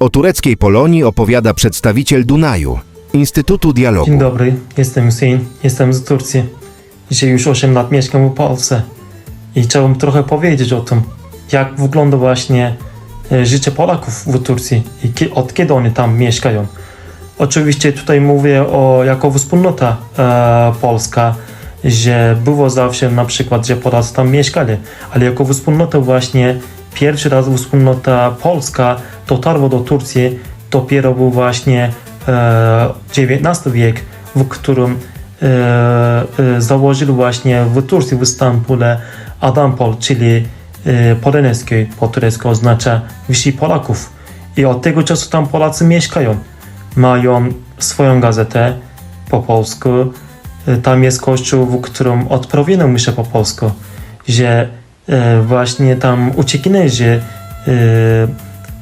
O tureckiej Polonii opowiada przedstawiciel Dunaju, Instytutu Dialogu. Dzień dobry, jestem Hussein, jestem z Turcji. Dzisiaj już 8 lat mieszkam w Polsce i chciałbym trochę powiedzieć o tym, jak wygląda właśnie e, życie Polaków w Turcji i od kiedy oni tam mieszkają. Oczywiście tutaj mówię o jako wspólnota e, polska, że było zawsze na przykład, że Polacy tam mieszkali, ale jako wspólnota właśnie pierwszy raz wspólnota polska dotarła do Turcji dopiero był właśnie e, XIX wiek, w którym e, e, założyli właśnie w Turcji, w Stambule Adampol, czyli e, Poleneski po turecku oznacza wsi Polaków. I od tego czasu tam Polacy mieszkają. Mają swoją gazetę po polsku. E, Tam jest kościół, w którym odprawiono myszę po polsku, że e, właśnie tam uciekinierzy e,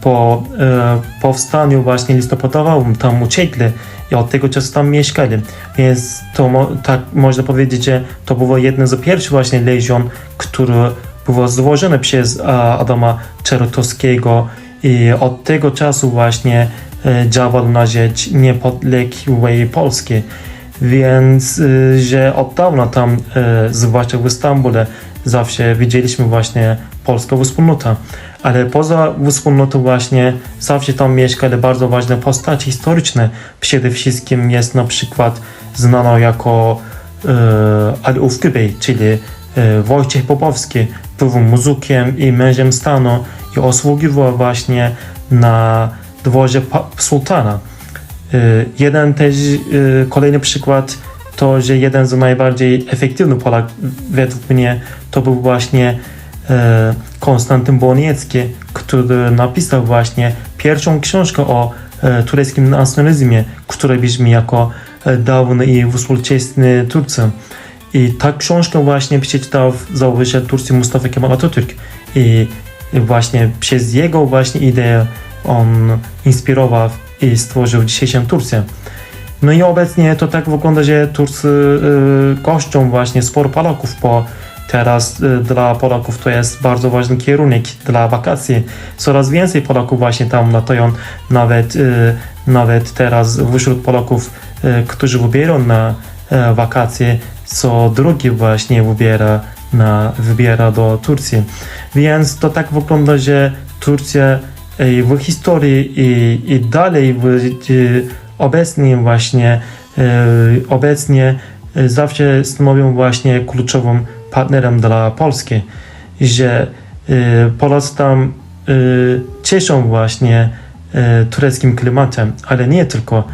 po e, powstaniu właśnie listopadowym tam uciekli i od tego czasu tam mieszkali. Więc to tak można powiedzieć, że to było jedno z pierwszych właśnie legion, które było złożone przez Adama Czerotowskiego i od tego czasu właśnie e, działał na rzecz niepodległej Polski. Więc, e, że od dawna tam, e, zwłaszcza w Stambule, zawsze widzieliśmy właśnie polską wspólnotę. Ale poza wspólnotą właśnie zawsze tam mieszkały bardzo ważne postaci historyczne. Przede wszystkim jest na przykład znana jako Ali Ufkybej, czyli e, Wojciech Popowski. Był muzykiem i mężem stanu i osługiwał właśnie na dworze pa- sułtana. Y, Jeden też, y, kolejny przykład to, że jeden z najbardziej efektywnych Polak według mnie to był właśnie e, Konstantyn Boniecki, który napisał właśnie pierwszą książkę o tureckim nacjonalizmie, który brzmi jako dawny i współczesny Turcy. I ta książka właśnie przeczytał założyciel Turcji Mustafa Kemal Atatürk i właśnie przez jego właśnie ideę on inspirował i stworzył dzisiejszą Turcję. No i obecnie to tak wygląda, że Turcy y, właśnie sporo Polaków, bo teraz y, dla Polaków to jest bardzo ważny kierunek dla wakacji. Coraz więcej Polaków właśnie tam latają, nawet, y, nawet teraz wśród Polaków, y, którzy wybierają na wakacje, co drugi właśnie wybiera, na, wybiera do Turcji. Więc to tak wygląda, że Turcja w historii i, i dalej w, e, obecnie właśnie e, obecnie zawsze stanowią właśnie kluczowym partnerem dla Polski, że Polacy tam cieszą właśnie tureckim klimatem, ale nie tylko.